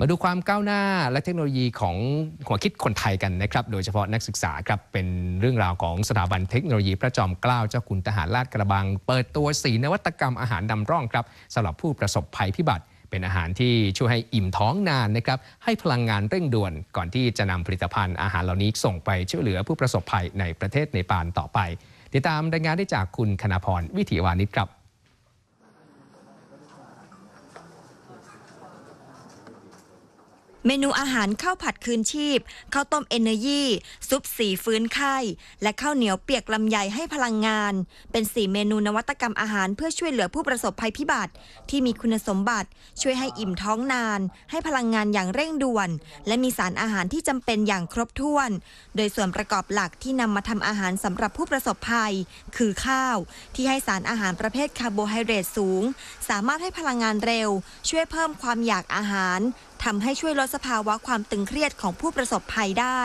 มาดูความก้าวหน้าและเทคโนโลยีของหัวคิดคนไทยกันนะครับ โดยเฉพาะนักศึกษาครับ เป็นเรื่องราวของสถาบันเทคโนโลยีพระจอมเกล้าเจ้าคุณทหารลาดกระบัง เปิดตัวสีนวัตกรรมอาหารนำร่องครับสำหรับผู้ประสบภัยพิบัติ เป็นอาหารที่ช่วยให้อิ่มท้องนานนะครับ ให้พลังงานเร่งด่วน ก่อนที่จะนำผลิตภัณฑ์อาหารเหล่านี้ส่งไปช่วยเหลือผู้ประสบภัยในประเทศเนปาลต่อไป ติดตามรายงานได้จากคุณคณพรวิถีวานิชครับ เมนูอาหารข้าวผัดคืนชีพข้าวต้มเอเนอร์ยีซุปสีฟื้นไข้ และข้าวเหนียวเปียกลำไยให้พลังงาน เป็นสี่เมนูนวัตกรรมอาหารเพื่อช่วยเหลือผู้ประสบภัยพิบัติ ที่มีคุณสมบัติ ช่วยให้อิ่มท้องนาน ให้พลังงานอย่างเร่งด่วน และมีสารอาหารที่จำเป็นอย่างครบถ้วน โดยส่วนประกอบหลักที่นำมาทำอาหารสำหรับผู้ประสบภัย คือข้าว ที่ให้สารอาหารประเภทคาร์โบไฮเดรตสูง สามารถให้พลังงานเร็ว ช่วยเพิ่มความอยากอาหาร ทำให้ช่วยลดสภาวะความตึงเครียดของผู้ประสบภัยได้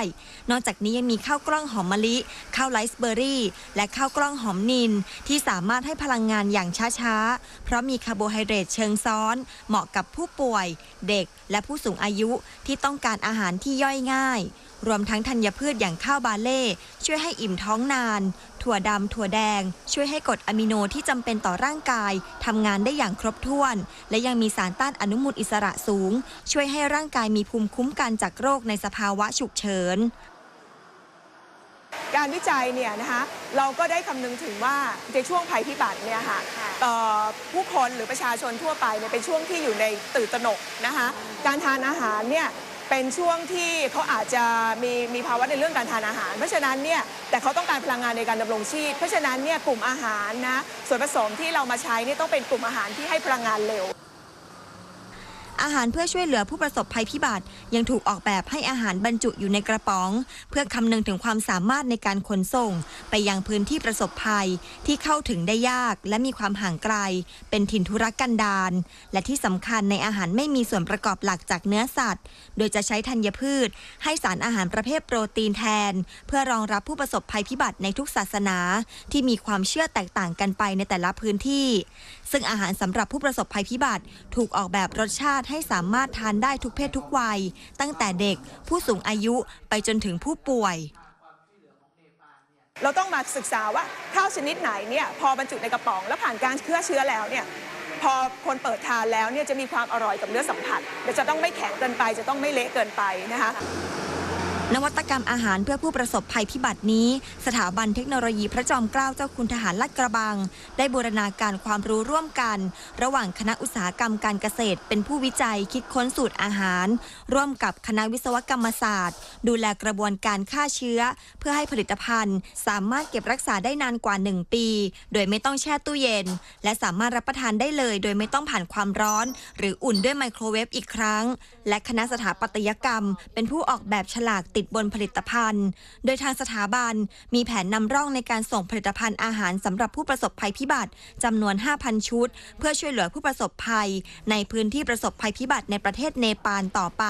นอกจากนี้ยังมีข้าวกล้องหอมมะลิ ข้าวไรซ์เบอร์รี่ และข้าวกล้องหอมนิน ที่สามารถให้พลังงานอย่างช้าๆ เพราะมีคาร์โบไฮเดรตเชิงซ้อน เหมาะกับผู้ป่วย เด็ก และผู้สูงอายุที่ต้องการอาหารที่ย่อยง่าย รวมทั้งธัญพืชอย่างข้าวบาเล่ช่วยให้อิ่มท้องนาน ถั่วดำถั่วแดง ช่วยให้กรดอะมิโนที่จำเป็นต่อร่างกายทำงานได้อย่างครบถ้วน และยังมีสารต้านอนุมูลอิสระสูง ช่วยให้ร่างกายมีภูมิคุ้มกันจากโรคในสภาวะฉุกเฉิน การวิจัยเนี่ยนะคะเราก็ได้คำนึงถึงว่าในช่วงภัยพิบัติเนี่ยค่ะเอ่อผู้คนหรือประชาชนทั่วไปเนี่ยเป็นช่วงที่อยู่ในตื่นตระหนกนะคะการทานอาหารเนี่ย เป็นช่วงที่เขาอาจจะมีมีภาวะในเรื่องการทานอาหาร เพราะฉะนั้นเนี่ยแต่เขาต้องการพลังงานในการดำรงชีพ เพราะฉะนั้นเนี่ยกลุ่มอาหารนะส่วนผสมที่เรามาใช้เนี่ยต้องเป็นกลุ่มอาหารที่ให้พลังงานเร็ว อาหารเพื่อช่วยเหลือผู้ประสบภัยพิบัติ ยังถูกออกแบบให้อาหารบรรจุอยู่ในกระป๋อง เพื่อคำนึงถึงความสามารถในการขนส่ง ไปยังพื้นที่ประสบภัยที่เข้าถึงได้ยาก และมีความห่างไกล เป็นถิ่นทุรกันดารและที่สำคัญในอาหารไม่มีส่วนประกอบหลักจากเนื้อสัตว์ โดยจะใช้ธัญพืช ให้สารอาหารประเภทโปรตีนแทน เพื่อรองรับผู้ประสบภัยพิบัติในทุกศาสนา ที่มีความเชื่อแตกต่างกันไปในแต่ละพื้นที่ ซึ่งอาหารสำหรับผู้ประสบภัยพิบัติ ถูกออกแบบรสชาติให้สามารถทานได้ทุกเพศทุกวัย ตั้งแต่เด็กผู้สูงอายุไปจนถึงผู้ป่วย เราต้องมาศึกษาว่าข้าวชนิดไหนเนี่ยพอบรรจุในกระป๋องแล้วผ่านการเคลือเชื้อแล้วเนี่ยพอคนเปิดทานแล้วเนี่ยจะมีความอร่อยกับเนื้อสัมผัสแต่จะต้องไม่แข็งเกินไป จะต้องไม่เละเกินไปนะคะ นวัตกรรมอาหารเพื่อผู้ประสบภัยพิบัตินี้ สถาบันเทคโนโลยีพระจอมเกล้าเจ้าคุณทหารลาดกระบัง ได้บูรณาการความรู้ร่วมกัน ระหว่างคณะอุตสาหกรรมการเกษตร เป็นผู้วิจัยคิดค้นสูตรอาหาร ร่วมกับคณะวิศวกรรมศาสตร์ ดูแลกระบวนการฆ่าเชื้อ เพื่อให้ผลิตภัณฑ์ สามารถเก็บรักษาได้นานกว่า 1 ปี โดยไม่ต้องแช่ตู้เย็น และสามารถรับประทานได้เลย โดยไม่ต้องผ่านความร้อน หรืออุ่นด้วยไมโครเวฟอีกครั้ง และคณะสถาปัตยกรรม เป็นผู้ออกแบบฉลากติดดบนผลิตภัณฑ์ โดยทางสถาบันมีแผนนำร่องในการส่งผลิตภัณฑ์อาหารสำหรับผู้ประสบภัยพิบัติจำนวน 5,000 ชุด เพื่อช่วยเหลือผู้ประสบภัย ในพื้นที่ประสบภัยพิบัติในประเทศเนปาลต่อไป